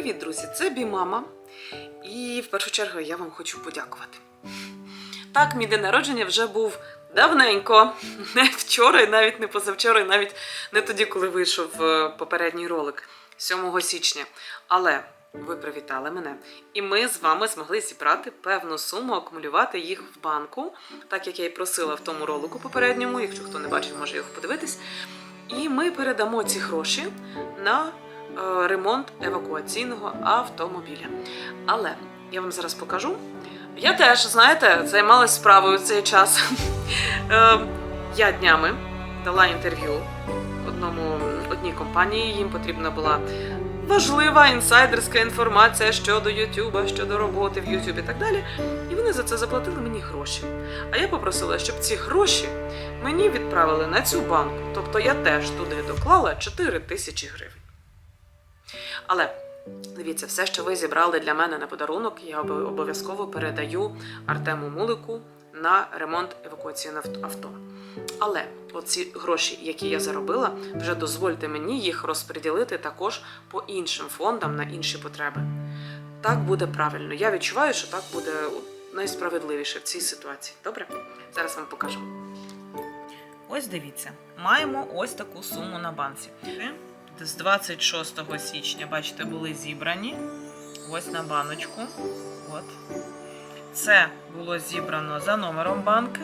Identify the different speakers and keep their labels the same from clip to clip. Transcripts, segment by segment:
Speaker 1: Привіт, друзі! Це Бімама. І в першу чергу я вам хочу подякувати. Так, мій день народження вже був давненько, не вчора, і навіть не позавчора, і навіть не тоді, коли вийшов е, попередній ролик 7 січня. Але ви привітали мене, і ми з вами змогли зібрати певну суму, акумулювати їх в банку, так як я і просила в тому ролику попередньому. Якщо хто не бачив, може його подивитись. І ми передамо ці гроші на ремонт евакуаційного автомобіля. Але я вам зараз покажу. Я теж, знаєте, займалась справою цей час. Е, Я днями дала інтерв'ю одному одній компанії. Їм потрібна була важлива інсайдерська інформація щодо Ютуба, щодо роботи в Ютубі і так далі. І вони за це заплатили мені гроші. А я попросила, щоб ці гроші мені відправили на цю банку. Тобто я теж туди доклала 4 тисячі гривень. Але дивіться, все, що ви зібрали для мене на подарунок, я обов'язково передаю Артему Мулику на ремонт евакуаційного авто-. Але оці гроші, які я заробила, вже дозвольте мені їх розподілити також по іншим фондам на інші потреби. Так буде правильно. Я відчуваю, що так буде найсправедливіше в цій ситуації. Добре? Зараз вам покажу. Ось дивіться, маємо ось таку суму на банці. З 26 січня, бачите, були зібрані. Ось на баночку. От. Це було зібрано за номером банки,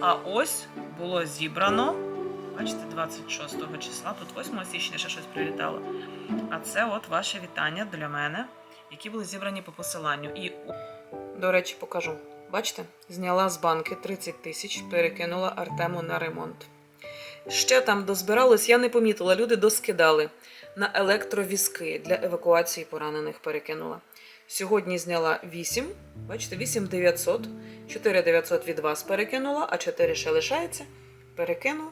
Speaker 1: а ось було зібрано. Бачите, 26 числа, тут 8 січня ще щось прилітало. А це от ваше вітання для мене, які були зібрані по посиланню. І до речі, покажу. Бачите, зняла з банки 30 тисяч, перекинула Артему на ремонт. Ще там дозбиралось, я не помітила, люди доскидали на електровізки для евакуації поранених перекинула. Сьогодні зняла 8, бачите, 8 900, 4 900 від вас перекинула, а 4 ще лишається. Перекину.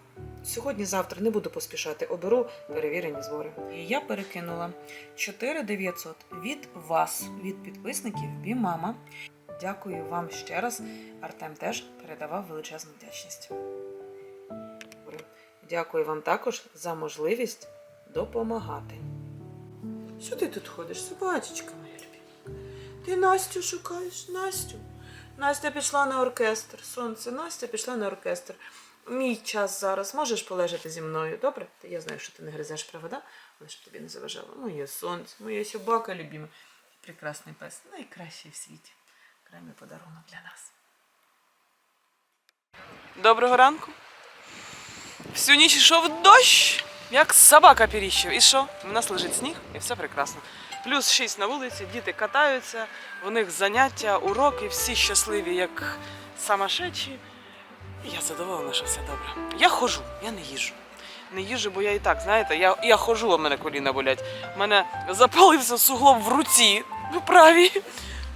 Speaker 1: Сьогодні-завтра не буду поспішати, оберу перевірені збори. І я перекинула 4 900 від вас, від підписників Бімама. Дякую вам ще раз. Артем теж передавав величезну вдячність. Дякую вам також за можливість допомагати. Що ти тут ходиш, собачечка моя любима? Ти Настю шукаєш, Настю. Настя пішла на оркестр. Сонце, Настя пішла на оркестр. Мій час зараз. Можеш полежати зі мною, добре? Я знаю, що ти не гризеш правда, але щоб тобі не заважало. Моє сонце, моя собака любима. Прекрасний пес, найкращий в світі. Окремий подарунок для нас. Доброго ранку. Всю ніч йшов дощ, як собака піріщив. І що? У нас лежить сніг і все прекрасно. Плюс 6 на вулиці, діти катаються, у них заняття, уроки, всі щасливі, як самошедші. І я задоволена, що все добре. Я ходжу, я не їжджу. Не їжджу, бо я і так, знаєте, я, я ходжу, а в мене коліна болять. У мене запалився суглоб в руці в правій.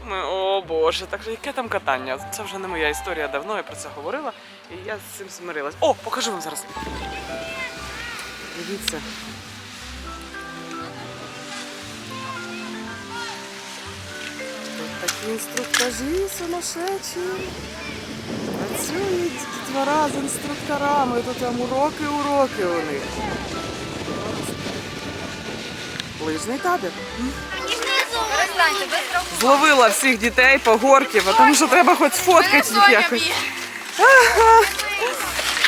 Speaker 1: Думаю, О Боже, так яке там катання? Це вже не моя історія давно, я про це говорила, і я з цим змирилась. О, покажу вам зараз. Дивіться. Такі інструктажі сумасшедші. Працюють дітвора з інструкторами, тут там уроки, уроки у них. Лижний табір. Зловила всіх дітей по горки, бо тому що треба хоч сфоткати їх якось.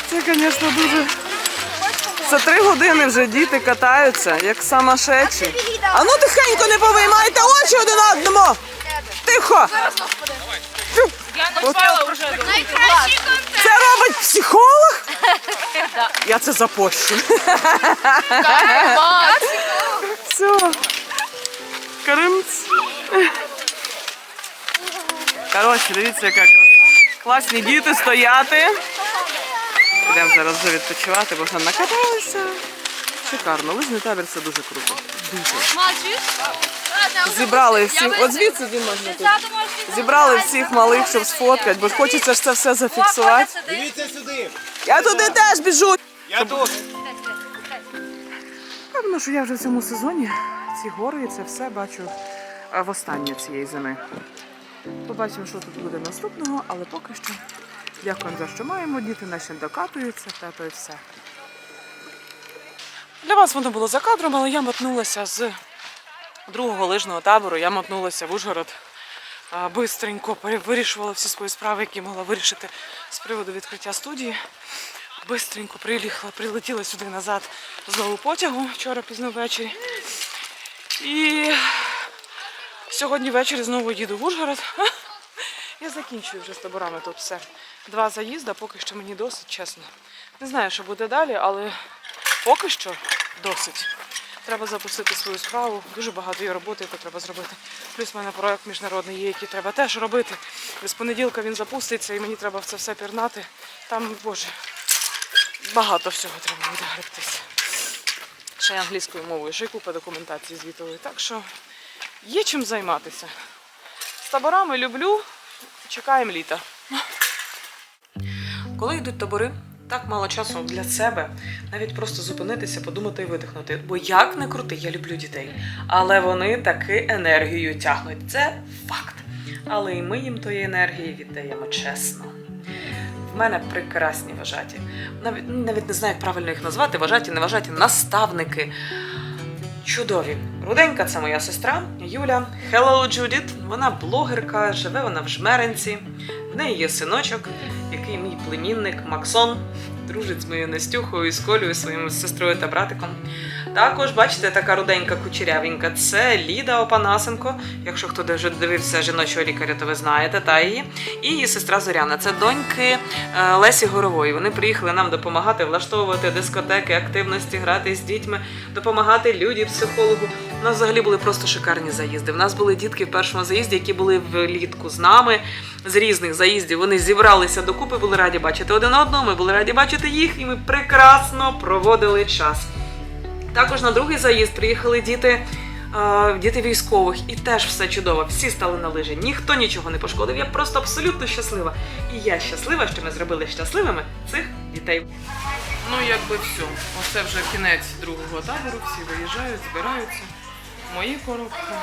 Speaker 1: Це, звісно, дуже. Це три години вже діти катаються, як самошедші. А ну тихенько не повиймайте очі один одному! Тихо! От
Speaker 2: Найкращий.
Speaker 1: Це робить психолог? Я це запощу. Все. Каримц. Коротше, дивіться, яка краса. Класні діти стояти. Йдемо зараз вже відпочивати, бо вже накаталися. Шикарно, лижний табір це дуже круто. Дуже. Зібрали всіх. От звідси він можна тут. Зібрали всіх малих, щоб сфоткати, бо хочеться ж це все зафіксувати.
Speaker 3: Дивіться сюди.
Speaker 1: Я туди теж біжу.
Speaker 3: Я тут.
Speaker 1: Певно, що я вже в цьому сезоні ці гори і це все бачу востаннє цієї зими. Побачимо, що тут буде наступного, але поки що дякуємо за що маємо. Діти наші докатуються, та то і все. Для вас воно було за кадром, але я мотнулася з другого лижного табору я мотнулася в Ужгород. Бистренько вирішувала всі свої справи, які могла вирішити з приводу відкриття студії. Бистренько приїхала, прилетіла сюди назад знову потягом вчора пізно ввечері. І сьогодні ввечері знову їду в Ужгород. Я закінчую вже з таборами тут все. Два заїзди, поки що мені досить, чесно. Не знаю, що буде далі, але поки що досить. Треба запустити свою справу. Дуже багато є роботи, яку треба зробити. Плюс в мене проект міжнародний є, який треба теж робити. З понеділка він запуститься і мені треба в це все пірнати. Там, боже, багато всього треба буде гребтися. Ще й англійською мовою, ще й купа документації звітової. Так що є чим займатися. З таборами люблю, чекаємо літа. Коли йдуть табори, так мало часу для себе, навіть просто зупинитися, подумати і видихнути. Бо як не крути, я люблю дітей. Але вони таки енергію тягнуть. Це факт. Але і ми їм тої енергії віддаємо чесно. В мене прекрасні вважаті. Навіть, навіть не знаю, як правильно їх назвати, вважаті, не вважаті, наставники. Чудові. Руденька це моя сестра Юля. Hello, Judith. Вона блогерка, живе вона в жмеренці. В неї є синочок, який мій племінник Максон. Дружить з моєю Настюхою, з Колею, своєю сестрою та братиком. Також, бачите, така руденька кучерявенька. Це Ліда Опанасенко. Якщо хто вже дивився жіночого лікаря, то ви знаєте та її. І її сестра Зоряна. Це доньки е, Лесі Горової. Вони приїхали нам допомагати влаштовувати дискотеки, активності, грати з дітьми, допомагати люді, психологу. У нас взагалі були просто шикарні заїзди. У нас були дітки в першому заїзді, які були влітку з нами з різних заїздів. Вони зібралися докупи, були раді бачити один одного. Ми були раді бачити їх, і ми прекрасно проводили час. Також на другий заїзд приїхали діти. Діти військових, і теж все чудово. Всі стали на лижі. Ніхто нічого не пошкодив. Я просто абсолютно щаслива. І я щаслива, що ми зробили щасливими цих дітей. Ну, якби все. Оце вже кінець другого табору. Всі виїжджають, збираються. Мої коробки.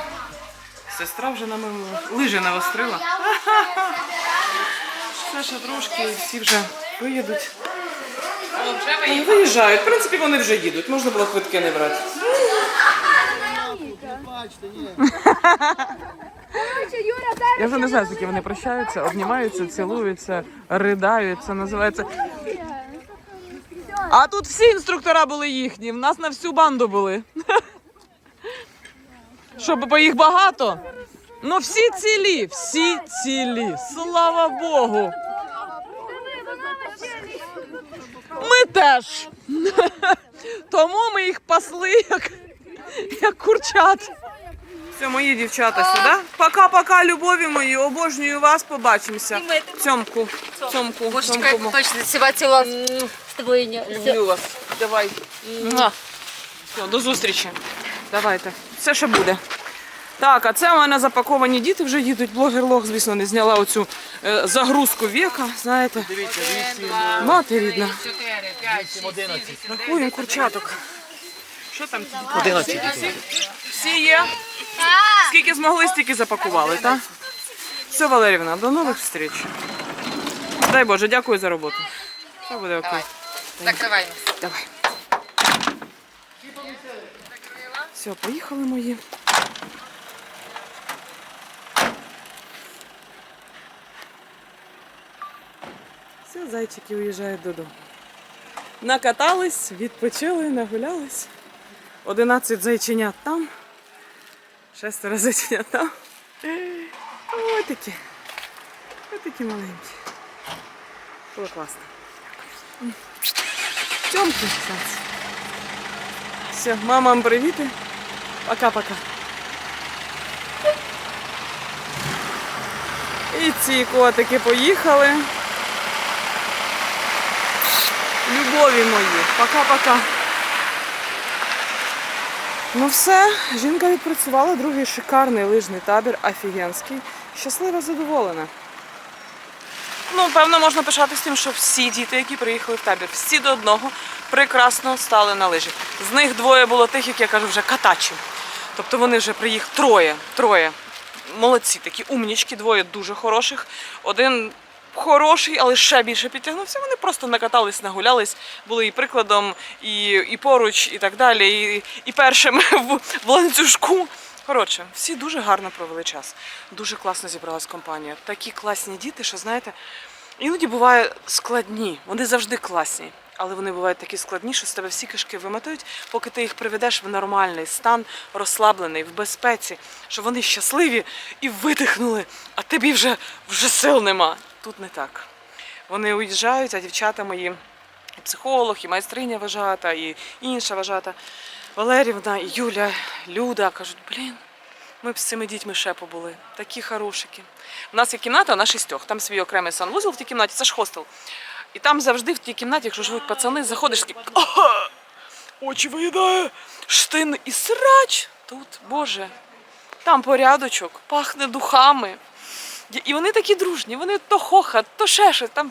Speaker 1: Сестра вже намилила. Лижі навострила. Все ще трошки, всі вже виїдуть. Вони виїжджають. В принципі, вони вже їдуть. Можна було квитки не брати. Я вже не знаю, з вони прощаються, обнімаються, цілуються, ридають. Це називається. А тут всі інструктора були їхні. В нас на всю банду були. Щоб бо їх багато. Ну всі цілі, всі цілі. Слава Богу. Ми теж. Тому ми їх пасли як, як курчат. Все, мої дівчата сюди. Пока-пока, любові мої, обожнюю вас, побачимося. Цьомку, цьомку,
Speaker 2: Божечка,
Speaker 1: цьомку.
Speaker 2: точно себя тела с тобой.
Speaker 1: Люблю вас. Давай. Все, до зустрічі. Давайте. Все ще буде. Так, а це у мене запаковані діти вже їдуть. Блогер Лох, звісно, не зняла оцю е, загрузку віка, знаєте. Дивіться, Мати рідна. Рахуємо курчаток. Що там? 11 Всі є? Скільки змогли, стільки запакували, так? Все, Валерівна, до нових зустріч. Дай Боже, дякую за роботу. Все буде окей.
Speaker 2: Так, давай.
Speaker 1: Давай. Все, поїхали мої. Все, зайчики уїжджають додому. Накатались, відпочили, нагулялись. 11 зайченят там. Шестеро зайченят там. Ось такі. Ось такі маленькі. Було класно. Тьомки, Санс. Все, мамам привіти. Пока-пока. І ці котики поїхали. Любові мої. Пока-пока. Ну все, жінка відпрацювала другий шикарний лижний табір, офігенський. Щаслива, задоволена. Ну, певно, можна пишатися тим, що всі діти, які приїхали в табір, всі до одного прекрасно стали на лижі. З них двоє було тих, як я кажу, вже катачі. Тобто вони вже приїхали троє, троє. Молодці, такі умнічки, двоє дуже хороших. Один хороший, але ще більше підтягнувся. Вони просто накатались, нагулялись, були і прикладом, і, і поруч, і так далі. І, і першими в, в ланцюжку. Коротше, всі дуже гарно провели час. Дуже класно зібралась компанія. Такі класні діти, що знаєте, іноді буває складні. Вони завжди класні. Але вони бувають такі складні, що з тебе всі кишки вимотують, поки ти їх приведеш в нормальний стан, розслаблений, в безпеці, що вони щасливі і видихнули, а тобі вже, вже сил нема. Тут не так. Вони уїжджають, а дівчата мої, і психолог, і майстриня вважата, і інша вважата, Валерівна, і Юля, Люда кажуть, блін, ми б з цими дітьми ще побули. Такі хорошики. У нас є кімната на шістьох, там свій окремий санвузол в тій кімнаті, це ж хостел. І там завжди в тій кімнаті, якщо живуть пацани, заходиш такий, «Ага! очі виїдає, штин і срач. Тут, Боже, там порядочок, пахне духами. І вони такі дружні, вони то хохат, то щось там.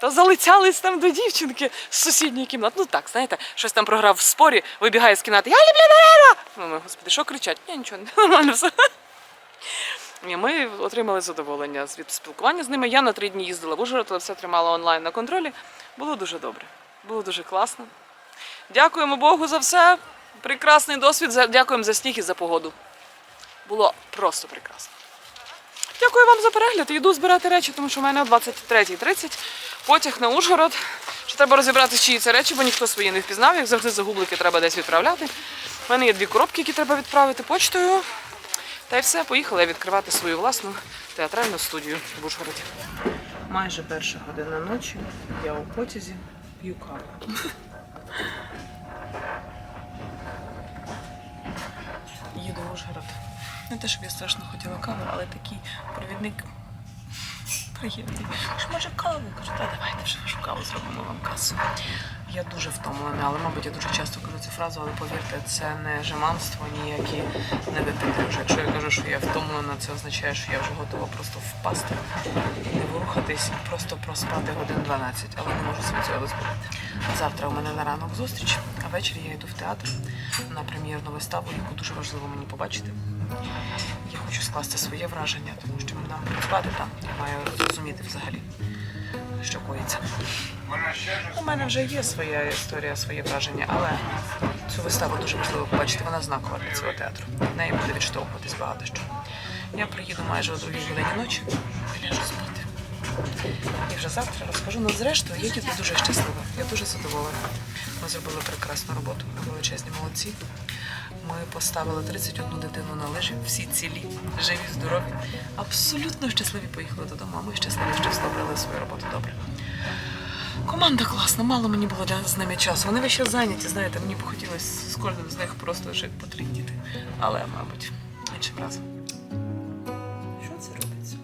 Speaker 1: То залицялись там до дівчинки з сусідньої кімнати. Ну так, знаєте, щось там програв в спорі, вибігає з кімнати. Я люблю Валера! Ну, господи, що кричать? Я нічого, нормально все. Ми отримали задоволення від спілкування з ними. Я на три дні їздила в Ужгород, але все тримала онлайн на контролі. Було дуже добре. Було дуже класно. Дякуємо Богу за все. Прекрасний досвід. Дякуємо за сніг і за погоду. Було просто прекрасно. Дякую вам за перегляд. Йду збирати речі, тому що в мене о 23.30 потяг на Ужгород. Ще треба розібрати, чиї це речі, бо ніхто свої не впізнав. Як завжди, загублики треба десь відправляти. У мене є дві коробки, які треба відправити почтою. Та й все, поїхала я відкривати свою власну театральну студію в Ужгороді. Майже перша година ночі. Я у потязі п'ю каву. Їду в Ужгород. Не те, щоб я страшно хотіла каву, але такий провідник приємний. Що може каву? Кажу, та давайте вже вашу каву зробимо вам касу. Я дуже втомлена, але, мабуть, я дуже часто кажу цю фразу, але повірте, це не жеманство, ніякі не вже. Якщо я кажу, що я втомлена, це означає, що я вже готова просто впасти, не ворухатись, просто проспати годин 12, але не можу собі цього дозволити. Завтра у мене на ранок зустріч, а ввечері я йду в театр на прем'єрну виставу, яку дуже важливо мені побачити. Я хочу скласти своє враження, тому що нам працювати там. Я маю зрозуміти взагалі, що коїться. У мене вже є своя історія, своє враження, але цю виставу дуже важливо побачити. Вона знакова для цього театру. В неї буде відштовхуватись багато що. Я приїду майже о другій годині ночі і ляжу спати. І вже завтра розкажу. Ну, зрештою, я діти дуже щаслива. Я дуже задоволена. Ми зробили прекрасну роботу. Ми величезні молодці. Ми поставили 31 дитину на лижі, всі цілі, живі, здорові, абсолютно щасливі поїхали додому. А ми щасливі, що зробили свою роботу добре. Команда класна, мало мені було для з ними часу. Вони весь час зайняті, знаєте, мені б хотілося з кожним з них просто лише по. Але, мабуть, іншим разом. Що це робиться?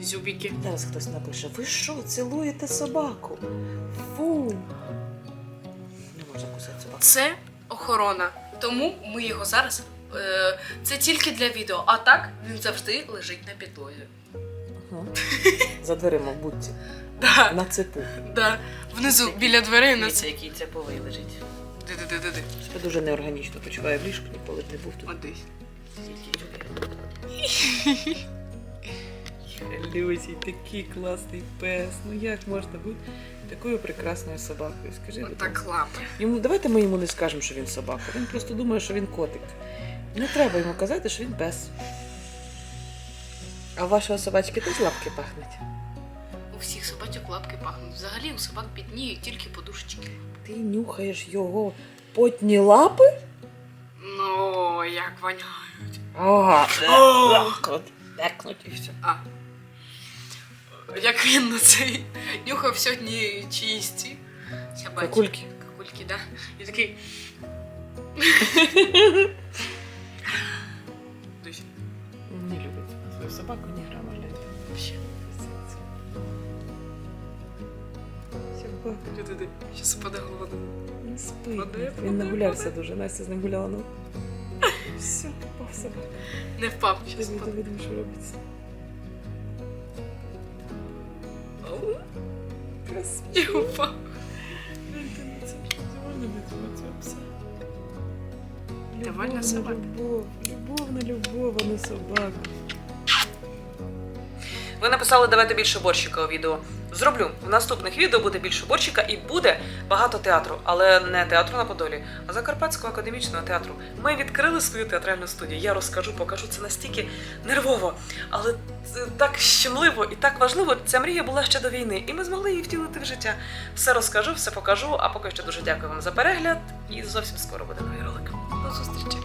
Speaker 3: Зюбіки.
Speaker 1: Зараз хтось напише: ви що, цілуєте собаку? Фу. Не можна кусати собаку.
Speaker 3: Це охорона. Тому ми його зараз. Е, це тільки для відео. А так він завжди лежить на підлозі.
Speaker 1: За дверима в будці.
Speaker 3: Да,
Speaker 1: На цепу.
Speaker 3: да. Внизу біля дверей на це.
Speaker 1: який цеповий лежить.
Speaker 3: Ди-ди-ди-ди-ди.
Speaker 1: Я дуже неорганічно почуваю в ліжку, ніколи не був тут.
Speaker 3: Одись.
Speaker 1: Люсі, такий класний пес. Ну як можна бути такою прекрасною собакою? Скажи, будь ласка.
Speaker 3: Так лапи.
Speaker 1: Йому давайте ми йому не скажемо, що він собака. Він просто думає, що він котик. Не треба йому казати, що він пес. А у вашого собачки теж лапки пахнуть?
Speaker 3: У всіх собачок лапки пахнуть. Взагалі у собак підніють тільки подушечки.
Speaker 1: Ти нюхаєш його потні лапи?
Speaker 3: Ну, як воняють.
Speaker 1: Ага. І все.
Speaker 3: А. Як він на цей нюхав сьогодні собачки.
Speaker 1: Какульки.
Speaker 3: Какульки, да. І такий.
Speaker 1: Не любить свою собаку, ні грама.
Speaker 3: Вообще. Люди, щас упаде голова.
Speaker 1: Не спить.
Speaker 3: Паде,
Speaker 1: Він нагулявся дуже. Настя з ним гуляла. Ну. Все, попав собака.
Speaker 3: Не впав.
Speaker 1: Не
Speaker 3: впаде.
Speaker 1: доведемо, що робиться. Красиво.
Speaker 3: І упав.
Speaker 1: Гляньте. Можна від цього пса? Любов на
Speaker 3: собака.
Speaker 1: Любов, любов на любов, а не собака. Ви написали давайте більше борщика у відео. Зроблю в наступних відео буде більше борщика і буде багато театру, але не театру на Подолі, а Закарпатського академічного театру. Ми відкрили свою театральну студію. Я розкажу, покажу це настільки нервово, але так щемливо і так важливо. Ця мрія була ще до війни, і ми змогли її втілити в життя. Все розкажу, все покажу. А поки що дуже дякую вам за перегляд, і зовсім скоро буде новий ролик. До зустрічі!